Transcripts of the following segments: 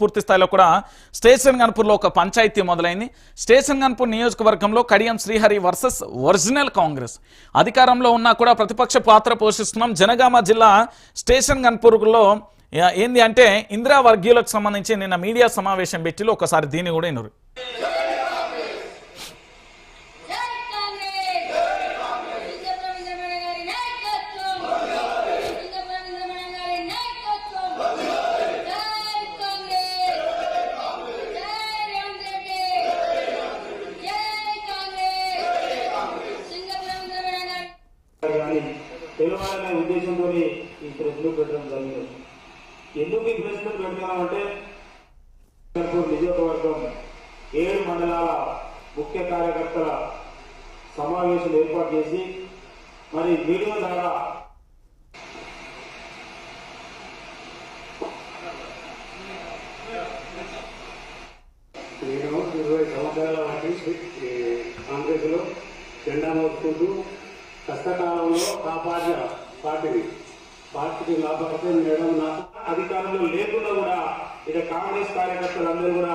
పూర్తి స్థాయిలో కూడా స్టేషన్ గన్పూర్లో ఒక పంచాయతీ మొదలైంది. స్టేషన్ గన్పూర్ నియోజకవర్గంలో కడియం శ్రీహరి వర్సెస్ ఒరిజినల్ కాంగ్రెస్. అధికారంలో ఉన్నా కూడా ప్రతిపక్ష పాత్ర పోషిస్తున్నాం. జనగామ జిల్లా స్టేషన్ గన్పూర్లో ఏంది అంటే ఇందిరా వర్గీయులకు సంబంధించి నిన్న మీడియా సమావేశం పెట్టిలో. ఒకసారి దీన్ని కూడా ఇనురు జై కాంగ్రెస్ జై కాంగ్రెస్ ఇంద్రప్రభ ఇంద్రమణ గారి నాయకత్వం ఇంద్రప్రభ ఇంద్రమణ గారి నాయకత్వం జై కాంగ్రెస్ జై రేవంత్ రెడ్డి జై కాంగ్రెస్ ఇంద్రప్రభ ఇంద్రమణ గారి కానీ తెలవాలనే ఉద్దేశంతో ఈ ప్రెస్ మీట్ పెట్టడం జరిగింది ఎందుకు ఈ ప్రెస్ పెడుతున్నామంటే నియోజకవర్గం ఏడు మండలాల ముఖ్య కార్యకర్తల సమావేశం ఏర్పాటు చేసి మరి మీడియా ద్వారా నేను ఇరవై సంవత్సరాల వాటి కాంగ్రెస్లో జెండా మోసుకుంటూ కష్టకాలంలో కాపాడిన పార్టీని. పార్టీని కాపాడితే మేడం నాకు అధికారంలో లేకుండా కూడా ఇక కాంగ్రెస్ కార్యకర్తలందరూ కూడా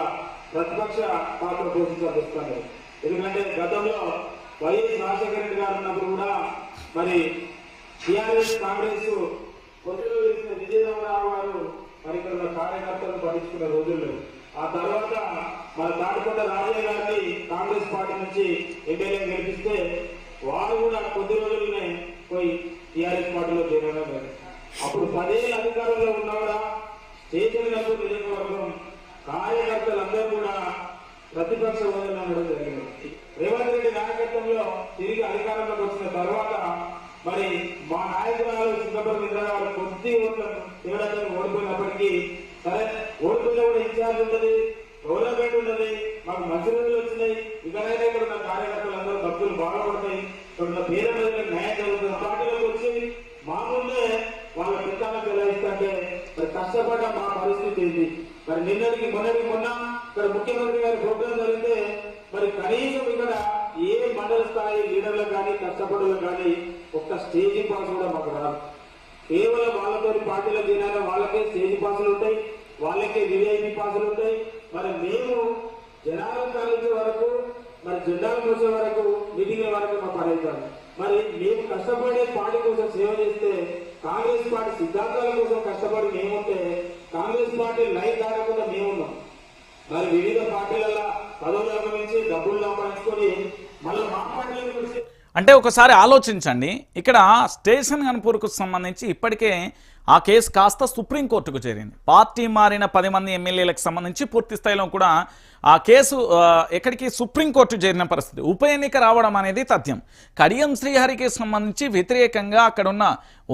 ప్రతిపక్ష పాత్ర పోషించాల్సి వస్తుంది ఎందుకంటే గతంలో వైఎస్ రాజశేఖర రెడ్డి గారు ఉన్నప్పుడు కూడా మరి టీఆర్ఎస్ కాంగ్రెస్ కొద్దిలో వేసిన విజయరామరావు గారు మరి ఇక్కడ కార్యకర్తలు కార్యకర్తలను పట్టించుకున్న రోజుల్లో ఆ తర్వాత మన తాటికొండ రాజయ్య గారిని కాంగ్రెస్ పార్టీ నుంచి ఎమ్మెల్యే గెలిపిస్తే వారు కూడా కొద్ది రోజుల్లోనే పోయి టీఆర్ఎస్ పార్టీలో చేరడం జరిగింది. అప్పుడు పదేళ్ళ అధికారంలో ఉన్నవాడా? కూడా చేతులకు నియోజకవర్గం కార్యకర్తలందరూ కూడా ప్రతిపక్ష హోదాలో ఉండడం జరిగింది. రేవంత్ రెడ్డి నాయకత్వంలో తిరిగి అధికారంలోకి వచ్చిన తర్వాత మరి మా నాయకురాలు సింగపూర్ ఇంద్ర కొద్ది ఓట్ల తేడాతో ఓడిపోయినప్పటికీ సరే ఓడిపోయినా కూడా ఇన్ఛార్జ్ ఉన్నది గవర్నమెంట్ ఉన్నది మాకు మంచి రోజులు వచ్చినాయి. ఇకనైనా ఇక్కడ ఉన్న కార్యకర్తలందరూ భక్తులు బాగుపడతాయి ఇక్కడ ఉన్న పేద ప్రజలకు న్యాయం జరుగుతుంది. పార్టీలోకి వచ్చి మా ముందే వాళ్ళ పిల్లలకు ఎలా ఇస్తుంటే మరి కష్టపడ్డ మా పరిస్థితి ఏంటి మరి నిన్నటికి మొన్నటికి మొన్న ఇక్కడ ముఖ్యమంత్రి గారి ప్రోగ్రాం జరిగితే మరి కనీసం ఇక్కడ ఏ మండల స్థాయి లీడర్లకు కానీ కష్టపడులకు కానీ ఒక్క స్టేజ్ పాస్ కూడా మాకు రాదు. కేవలం వాళ్ళతో పార్టీలో చేరిన వాళ్ళకే స్టేజ్ పాసులు ఉంటాయి వాళ్ళకే వివిఐపి పాసులు ఉంటాయి. మరి మేము జనాలను తరలించే వరకు మరి జెండాలు మోసే వరకు మీటింగ్ల వరకు మా పని మరి మేము కష్టపడే పార్టీ కోసం సేవ చేస్తే కాంగ్రెస్ పార్టీ సిద్ధాంతాల కోసం కష్టపడి మేముంటే కాంగ్రెస్ పార్టీ లైన్ దాటకుండా మేమున్నాం. మరి వివిధ పార్టీలలో పదవులు అనుభవించి డబ్బులు సంపాదించుకొని మళ్ళీ మా పార్టీలకు వచ్చి అంటే ఒకసారి ఆలోచించండి. ఇక్కడ స్టేషన్ గన్పూర్కు సంబంధించి ఇప్పటికే ఆ కేసు కాస్త సుప్రీంకోర్టుకు చేరింది. పార్టీ మారిన పది మంది ఎమ్మెల్యేలకు సంబంధించి పూర్తి స్థాయిలో కూడా ఆ కేసు ఎక్కడికి సుప్రీంకోర్టు చేరిన పరిస్థితి. ఉప ఎన్నిక రావడం అనేది తథ్యం. కడియం శ్రీహరికి సంబంధించి వ్యతిరేకంగా అక్కడ ఉన్న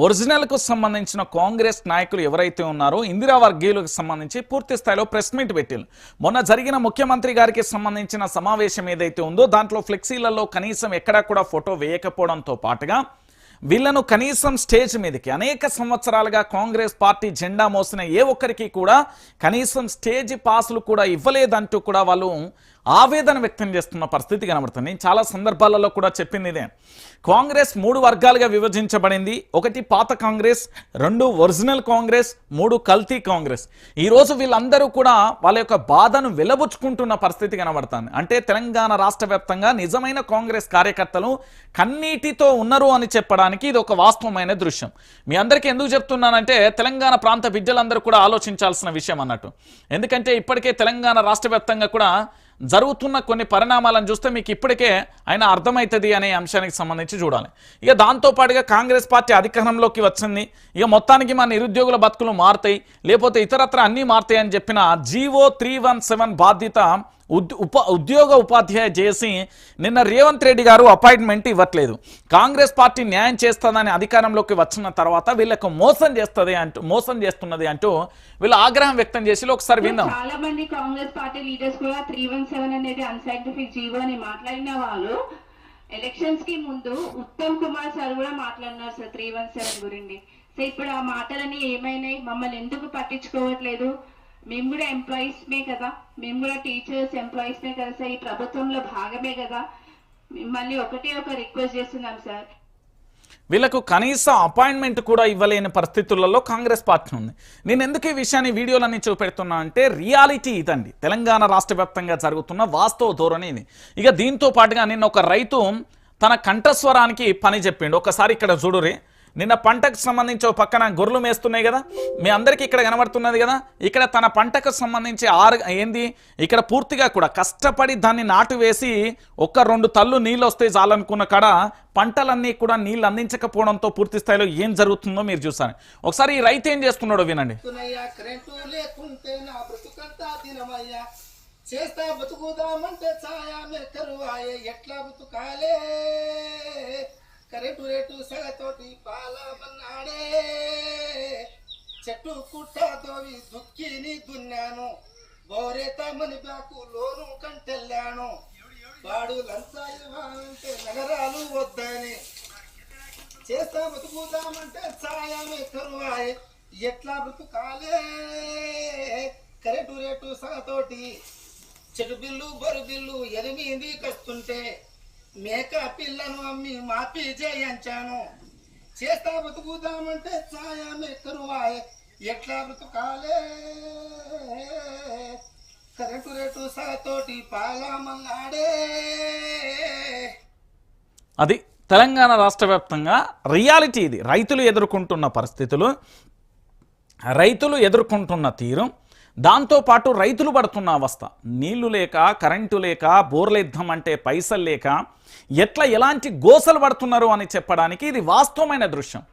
ఒరిజినల్కు సంబంధించిన కాంగ్రెస్ నాయకులు ఎవరైతే ఉన్నారో ఇందిరా వర్గీయులకు సంబంధించి పూర్తి స్థాయిలో ప్రెస్ మీట్ పెట్టారు మొన్న జరిగిన ముఖ్యమంత్రి గారికి సంబంధించిన సమావేశం ఏదైతే ఉందో దాంట్లో ఫ్లెక్సీలలో కనీసం ఎక్కడా కూడా ఫోటో వేయకపోవడంతో పాటుగా వీళ్ళను కనీసం స్టేజ్ మీదకి అనేక సంవత్సరాలుగా కాంగ్రెస్ పార్టీ జెండా మోసిన ఏ ఒక్కరికి కూడా కనీసం స్టేజ్ పాసులు కూడా ఇవ్వలేదంటూ కూడా వాళ్ళు ఆవేదన వ్యక్తం చేస్తున్న పరిస్థితి కనబడుతుంది. చాలా సందర్భాలలో కూడా చెప్పింది ఇదే. కాంగ్రెస్ మూడు వర్గాలుగా విభజించబడింది. ఒకటి పాత కాంగ్రెస్ రెండు ఒరిజినల్ కాంగ్రెస్ మూడు కల్తీ కాంగ్రెస్. ఈరోజు వీళ్ళందరూ కూడా వాళ్ళ యొక్క బాధను వెలబుచ్చుకుంటున్న పరిస్థితి కనబడుతుంది. అంటే తెలంగాణ రాష్ట్ర వ్యాప్తంగా నిజమైన కాంగ్రెస్ కార్యకర్తలు కన్నీటితో ఉన్నారు అని చెప్పడానికి ఇది ఒక వాస్తవమైన దృశ్యం. మీ అందరికీ ఎందుకు చెప్తున్నానంటే తెలంగాణ ప్రాంత బిడ్డలందరూ కూడా ఆలోచించాల్సిన విషయం అన్నట్టు. ఎందుకంటే ఇప్పటికే తెలంగాణ రాష్ట్ర వ్యాప్తంగా కూడా జరుగుతున్న కొన్ని పరిణామాలను చూస్తే మీకు ఇప్పటికే ఆయన అర్థమవుతుంది అనే అంశానికి సంబంధించి చూడాలి. ఇక దాంతో పాటుగా కాంగ్రెస్ పార్టీ అధికారంలోకి వచ్చింది. ఇక మొత్తానికి మా నిరుద్యోగుల బతుకులు మారుతాయి. లేకపోతే ఇతరత్ర అన్నీ మారుతాయి అని చెప్పిన జీవో త్రీ వన్ సెవెన్ బాధ్యత ఉప ఉద్యోగ ఉపాధ్యాయ చేసి నిన్న రేవంత్ రెడ్డి గారు అపాయింట్మెంట్ ఇవ్వట్లేదు. కాంగ్రెస్ పార్టీ న్యాయం చేస్తుందని అధికారంలోకి వచ్చిన తర్వాత వీళ్ళకు మోసం చేస్తుంది అంటూ మోసం చేస్తున్నది అంటూ వీళ్ళు ఆగ్రహం వ్యక్తం చేసి ఒకసారి విందాం. చాలా మంది కాంగ్రెస్ పార్టీ లీడర్స్ కూడా త్రీ వన్ సెవెన్ అనేది అన్సైంటిఫిక్ జీవో అని మాట్లాడిన వాళ్ళు. ఎలక్షన్స్కి ముందు ఉత్తమ్ కుమార్ సార్ కూడా మాట్లాడినారు సార్ త్రీ వన్ సెవెన్ గురించి. సో ఇప్పుడు ఆ మాటలన్నీ ఏమైనాయి? మమ్మల్ని ఎందుకు పట్టించుకోవట్లేదు? మేము కూడా ఎంప్లాయీస్మే కదా. మేము కూడా టీచర్స్ ఎంప్లాయీస్మే కదా సార్. ఈ ప్రభుత్వంలో భాగమే కదా. మిమ్మల్ని ఒకటే ఒక రిక్వెస్ట్ చేస్తున్నాం సార్. వీళ్ళకు కనీస అపాయింట్మెంట్ కూడా ఇవ్వలేని పరిస్థితులలో కాంగ్రెస్ పార్టీ ఉంది. నేను ఎందుకు ఈ విషయాన్ని వీడియోలన్నీ చూపెడుతున్నా అంటే రియాలిటీ ఇదండి. తెలంగాణ రాష్ట్ర జరుగుతున్న వాస్తవ ధోరణి ఇది. ఇక దీంతో పాటుగా నిన్న ఒక రైతు తన కంఠస్వరానికి పని చెప్పిండు. ఒకసారి ఇక్కడ చూడురే నిన్న పంటకు సంబంధించి ఒక పక్కన గొర్రెలు మేస్తున్నాయి కదా. మీ అందరికీ ఇక్కడ కనబడుతున్నది కదా. ఇక్కడ తన పంటకు సంబంధించి ఆరు ఏంది? ఇక్కడ పూర్తిగా కూడా కష్టపడి దాన్ని నాటు వేసి ఒక్క రెండు తల్లు నీళ్ళు వస్తే చాలనుకున్న కాడ పంటలన్నీ కూడా నీళ్ళు అందించకపోవడంతో పూర్తి స్థాయిలో ఏం జరుగుతుందో మీరు చూసారు ఒకసారి ఈ రైతు ఏం చేస్తున్నాడో వినండి. చేస్తా బతుకుదామంటే ఛాయా మెక్కరువాయే ఎట్లా బతుకాలే? Current rate సగతోటి పాలమన్నాడే. చెట్టు కుట్టతోవి దుక్కిని దున్నాను. బోరేత మని బ్యాకు లోను కంటెళ్ళాను వాడు ఇవ్వాలంటే నగరాలు వద్దని. చేస్తా బతుకుదామంటే సాయమే కరువాయే ఎట్లా బ్రతుకాలే? Current rate సగతోటి. చెడు బిల్లు బరు బిల్లు ఎనిమిది కస్తుంటే మేక పిల్లను అమ్మి మాపి చేయించాను. చేస్తా బతుకుదామంటే సాయమే కరువాయే ఎట్లా బ్రతుకాలే? Current rate సాతోటి పాలమన్నాడే. అది తెలంగాణ రాష్ట్ర వ్యాప్తంగా రియాలిటీ ఇది. రైతులు ఎదుర్కొంటున్న పరిస్థితులు రైతులు ఎదుర్కొంటున్న తీరు దాంతోపాటు రైతులు పడుతున్న అవస్థ. నీళ్ళు లేక కరెంటు లేక బోర్లేద్దాం అంటే పైసలు లేక ఎట్లా ఎలాంటి గోసలు పడుతున్నారు అని చెప్పడానికి ఇది వాస్తవమైన దృశ్యం.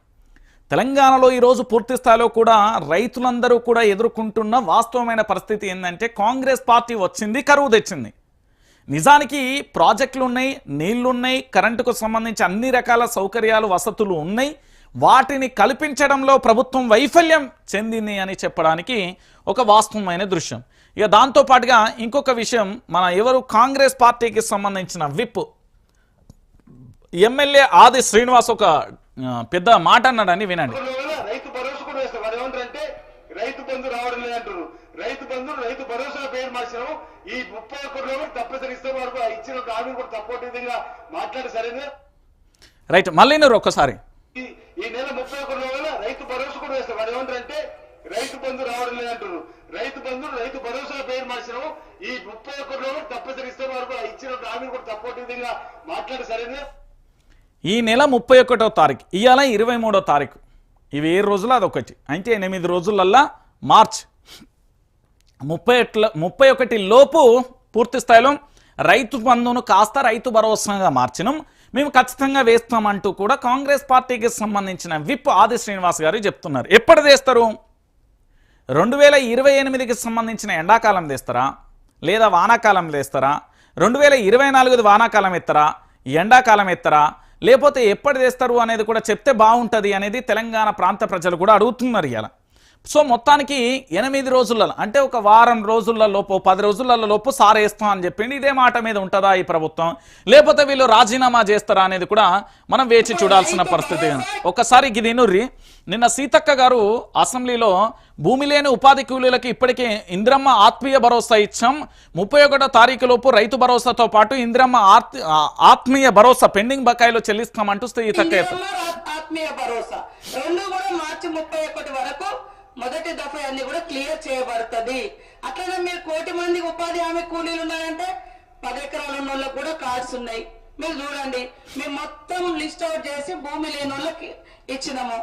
తెలంగాణలో ఈరోజు పూర్తి స్థాయిలో కూడా రైతులందరూ కూడా ఎదుర్కొంటున్న వాస్తవమైన పరిస్థితి ఏంటంటే కాంగ్రెస్ పార్టీ వచ్చింది కరువు తెచ్చింది. నిజానికి ప్రాజెక్టులు ఉన్నాయి నీళ్ళున్నాయి కరెంటుకు సంబంధించి అన్ని రకాల సౌకర్యాలు వసతులు ఉన్నాయి. వాటిని కల్పించడంలో ప్రభుత్వం వైఫల్యం చెందింది అని చెప్పడానికి ఒక వాస్తవమైన దృశ్యం. ఇక దాంతోపాటుగా ఇంకొక విషయం మన ఎవరు కాంగ్రెస్ పార్టీకి సంబంధించిన విప్. ఎమ్మెల్యే ఆది శ్రీనివాస్ ఒక పెద్ద మాట అన్నాడని వినండి. వల్ల రైతు భరోసా కూడా వేస్తారు. వాళ్ళు ఏమంటారంటే రైతు బంధు రావడం లేదంటారు రైతు బంధు రైతు భరోసా పేరు మార్చినాము. ఈ ముప్పై ఒక్క రోజులు తప్పనిసరి ఇస్తే వరకు ఆ ఇచ్చిన హామీ కూడా తప్పటి విధంగా మాట్లాడి సరైన? రైట్ మళ్ళీ నువ్వు ఒక్కసారి. ఈ నెల ముప్పై ఒక్క రోజుల రైతు భరోసా కూడా వేస్తారు. వాళ్ళు ఏమంటారంటే రైతు బంధు రావడం లేదంటారు రైతు బంధు రైతు భరోసా పేరు మార్చినాము ఈ ముప్పై ఒక్క రోజులు తప్పనిసరి ఇస్తే వరకు ఇచ్చిన హామీ కూడా తప్పటి విధంగా మాట్లాడి సరైన? ఈ నెల ముప్పై ఒకటో తారీఖు ఇవాళ ఇరవై మూడో తారీఖు. ఇవి ఏ రోజులు అదొకటి. అంటే ఎనిమిది రోజులల్లా మార్చ్. ముప్పై ఎట్ల ముప్పై ఒకటి లోపు పూర్తి స్థాయిలో రైతు బంధువును కాస్త రైతు భరోసాగా మార్చినాం. మేము ఖచ్చితంగా వేస్తామంటూ కూడా కాంగ్రెస్ పార్టీకి సంబంధించిన విప్ ఆది శ్రీనివాస్ గారు చెప్తున్నారు. ఎప్పుడు వేస్తారు? రెండు వేల ఇరవై ఎనిమిదికి సంబంధించిన ఎండాకాలం తెస్తారా లేదా వానాకాలం తెస్తారా రెండు వేల ఇరవై నాలుగుది వానాకాలం ఎత్తరా ఎండాకాలం ఎత్తరా లేకపోతే ఎప్పటి తెస్తారు అనేది కూడా చెప్తే బాగుంటుంది అనేది తెలంగాణ ప్రాంత ప్రజలు కూడా అడుగుతున్నారు ఇలా సో మొత్తానికి ఎనిమిది రోజులలో అంటే ఒక వారం రోజుల లోపు పది రోజుల లోపు అని చెప్పింది ఇదే మాట మీద ఉంటుందా ఈ ప్రభుత్వం? లేకపోతే వీళ్ళు రాజీనామా చేస్తారా అనేది కూడా మనం వేచి చూడాల్సిన పరిస్థితి. ఒకసారి ఇది నుర్రి నిన్న సీతక్క గారు అసెంబ్లీలో భూమి లేని ఉపాధి కూలీలకు ఇప్పటికే ఇంద్రమ్మ ఆత్మీయ భరోసా ఇచ్చాం. ముప్పై ఒకటో తారీఖులోపు రైతు భరోసాతో పాటు ఇంద్రమ్మ ఆత్మీయ భరోసా పెండింగ్ బకాయిలు చెల్లిస్తామంటూ సీతక్క మొదటి దఫ అన్ని కూడా క్లియర్ చేయబడుతుంది. అట్లనే మీరు కోటి మంది ఉపాధి హామీ కూలీలు ఉన్నారంటే పది ఎకరాల ఉన్న వాళ్ళకి కూడా కార్డ్స్ ఉన్నాయి. మీరు చూడండి మేము మొత్తం లిస్ట్ అవుట్ చేసి భూమి లేని వాళ్ళకి ఇచ్చినాము.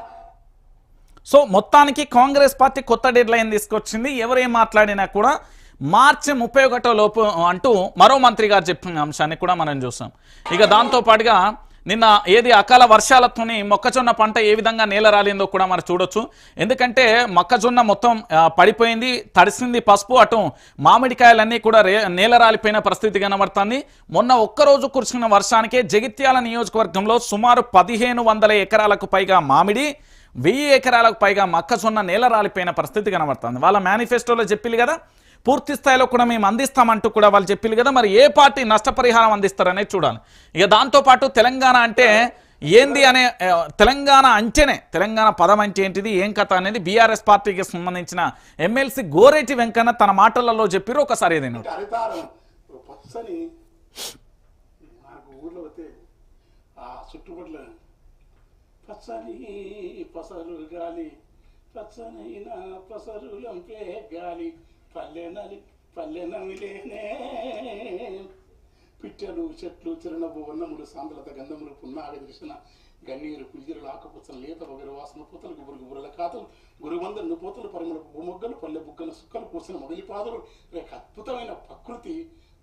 సో మొత్తానికి కాంగ్రెస్ పార్టీ కొత్త డెడ్ లైన్ తీసుకొచ్చింది. ఎవరేం మాట్లాడినా కూడా మార్చి ముప్పై ఒకటో లోపు అంటూ మరో మంత్రి గారు చెప్పిన అంశాన్ని కూడా మనం చూసాం. ఇక దాంతో పాటుగా నిన్న ఏది అకాల వర్షాలతోని మొక్కజొన్న పంట ఏ విధంగా నేల రాలిందో కూడా మనం చూడొచ్చు. ఎందుకంటే మొక్కజొన్న మొత్తం పడిపోయింది తడిసింది పసుపు అటు మామిడికాయలన్నీ కూడా రే నేల రాలిపోయిన పరిస్థితి కనబడుతుంది. మొన్న ఒక్కరోజు కురిసిన వర్షానికే జగిత్యాల నియోజకవర్గంలో సుమారు పదిహేను వందల ఎకరాలకు పైగా మామిడి వెయ్యి ఎకరాలకు పైగా మొక్కజొన్న నేల రాలిపోయిన పరిస్థితి కనబడుతుంది. వాళ్ళ మేనిఫెస్టోలో చెప్పింది కదా పూర్తి స్థాయిలో కూడా మేము అందిస్తామంటూ కూడా వాళ్ళు చెప్పిల్లు కదా మరి ఏ పార్టీ నష్టపరిహారం అందిస్తారనేది చూడాలి. ఇక దాంతోపాటు తెలంగాణ అంటే ఏంది అనే తెలంగాణ అంటేనే తెలంగాణ పదం అంటే ఏంటిది ఏం కథ అనేది బీఆర్ఎస్ పార్టీకి సంబంధించిన ఎమ్మెల్సీ గోరేటి వెంకన్న తన మాటలలో చెప్పిరు ఒకసారి ఏదైనా. చుట్టుపట్ల పసరు గాలి పసరులంపే గాలి పల్లె పల్లెనమిలేనే. పల్లె నమిలేనే చెట్లు చిరణ భువన్నములు సాంద్రత గంధములు పున్నాడి దృశన గన్నీరు కుల్జీరులు ఆకుపుచ్చలు లేత వగరు వాసన పూతలు గుబురు గుబురుల కాతలు గురువందరు పూతలు పరిమళ భూమొగ్గలు పల్లె బుగ్గల సుక్కలు పూసిన మొదలి పాదలు రేక అద్భుతమైన ప్రకృతి.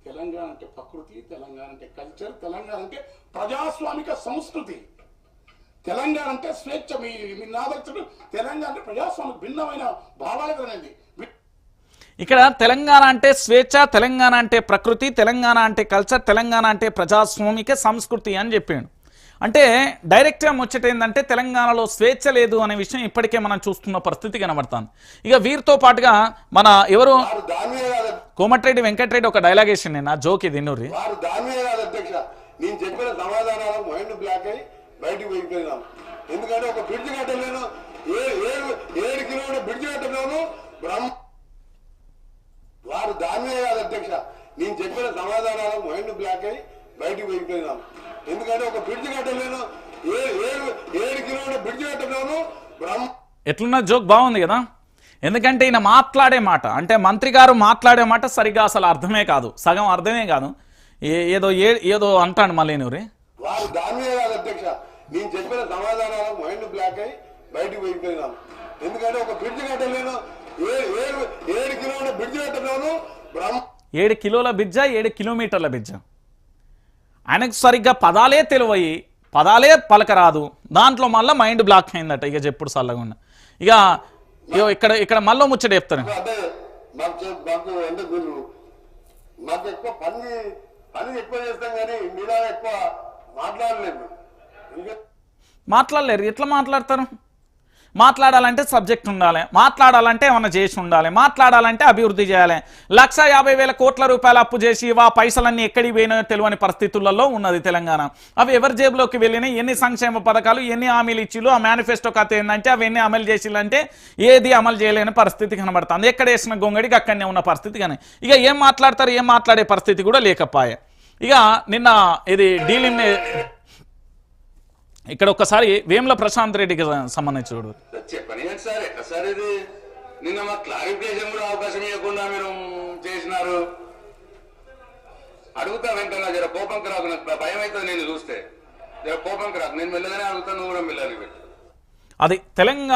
తెలంగాణ అంటే ప్రకృతి తెలంగాణ అంటే కల్చర్ తెలంగాణ అంటే ప్రజాస్వామిక సంస్కృతి. తెలంగాణ అంటే స్వేచ్ఛ మీ మీ నాదర్శకుడు తెలంగాణ అంటే ప్రజాస్వామిక భిన్నమైన భావాలు కలిగింది ఇక్కడ తెలంగాణ అంటే స్వేచ్ఛ తెలంగాణ అంటే ప్రకృతి తెలంగాణ అంటే కల్చర్ తెలంగాణ అంటే ప్రజాస్వామిక సంస్కృతి అని చెప్పాడు. అంటే డైరెక్ట్గా ముచ్చట ఏంటంటే తెలంగాణలో స్వేచ్ఛ లేదు అనే విషయం ఇప్పటికే మనం చూస్తున్న పరిస్థితి కనబడుతుంది. ఇక వీరితో పాటుగా మన ఎవరు? కోమటిరెడ్డి వెంకటరెడ్డి ఒక డైలాగ్ వేసిండు నేను ఆ జోక్ ఇది నూరి నేను చెప్పిన మైండ్ బ్లాక్ అయి బయటికి ఎందుకంటే ఒక బ్రిడ్జ్ కట్టలేను. ఏడు కిలోమీటర్ బ్రిడ్జ్ కట్టలేను బ్రహ్మ వారు దాని మీద కాదు అధ్యక్ష. నేను చెప్పిన సమాధానాలకు మైండ్ బ్లాక్ అయి బయటికి వెళ్ళిపోయినాను ఎందుకంటే ఒక బ్రిడ్జ్ కట్టలేను. ఏడు కిలోమీటర్ బ్రిడ్జ్ కట్టలేను బ్రహ్మ ఎట్లున్న జోక్ బాగుంది కదా? ఎందుకంటే ఈయన మాట్లాడే మాట అంటే మంత్రి గారు మాట్లాడే మాట సరిగ్గా అసలు అర్థమే కాదు. సగం అర్థమే కాదు. ఏ- ఏదో ఏదో అంటాడు మళ్ళీ వారు దాని మీద కాదు అధ్యక్ష. నేను చెప్పిన సమాధానాలకు మైండ్ బ్లాక్ అయి బయటికి వెళ్ళిపోయినాను ఎందుకంటే ఒక బ్రిడ్జ్ కట్టలేను. ఏడు బ్రహ్మ ఏడు కిలోల బిజ్జ ఏడు కిలోమీటర్ల బిజ్జ ఆయనకు సరిగ్గా పదాలే తెలివయి పదాలే పలకరాదు. దాంట్లో మళ్ళీ మైండ్ బ్లాక్ అయిందట. ఇక చెప్పుడు చల్లకుండా ఇక ఇక్కడ ఇక్కడ మళ్ళీ ముచ్చట చెప్తాను. అంటే మాకు చే- మాకు అంటే మీరు మాకు ఎక్కువ పని పని ఎక్కువ చేస్తాం కానీ మీలా ఎక్కువ మాట్లాడలేదు. ఇంకా మాట్లాడలేరు. ఎట్లా మాట్లాడతారు? మాట్లాడాలంటే సబ్జెక్ట్ ఉండాలి మాట్లాడాలంటే ఏమన్నా చేసి ఉండాలి మాట్లాడాలంటే అభివృద్ధి చేయాలి. లక్ష యాభై వేల కోట్ల రూపాయలు అప్పు చేసి ఆ పైసలన్నీ ఎక్కడికి పోయినాయో తెలియని పరిస్థితులలో ఉన్నది తెలంగాణ. అవి ఎవరి జేబులోకి వెళ్ళినాయి? ఎన్ని సంక్షేమ పథకాలు ఎన్ని హామీలు ఇచ్చిలు ఆ మేనిఫెస్టో కథ ఏంటంటే అవన్నీ అమలు చేసిలంటే ఏది అమలు చేయలేని పరిస్థితి కనబడుతుంది. ఎక్కడ వేసిన గొంగడికి అక్కడనే ఉన్న పరిస్థితి కానీ ఇక ఏం మాట్లాడతారు ఏం మాట్లాడే పరిస్థితి కూడా లేకపోయే. ఇక నిన్న ఇది డీలింగ్ ఇక్కడ ఒక్కసారి వేముల ప్రశాంత్ రెడ్డికి సంబంధించి చూడు. చెప్పని సార్? ఎట్లా సార్ ఇది? నిన్న మాకు క్లారిఫికేషన్ కూడా అవకాశం ఇవ్వకుండా మీరు చేసినారు. అడుగుతా వెంటనే జర కోపంకి రాకు నాకు భయం అవుతుంది నేను చూస్తే. జర కోపంకి రాకు. నేను మెల్లగానే అడుగుతాను నువ్వు కూడా పెట్టు. అది తెలంగాణ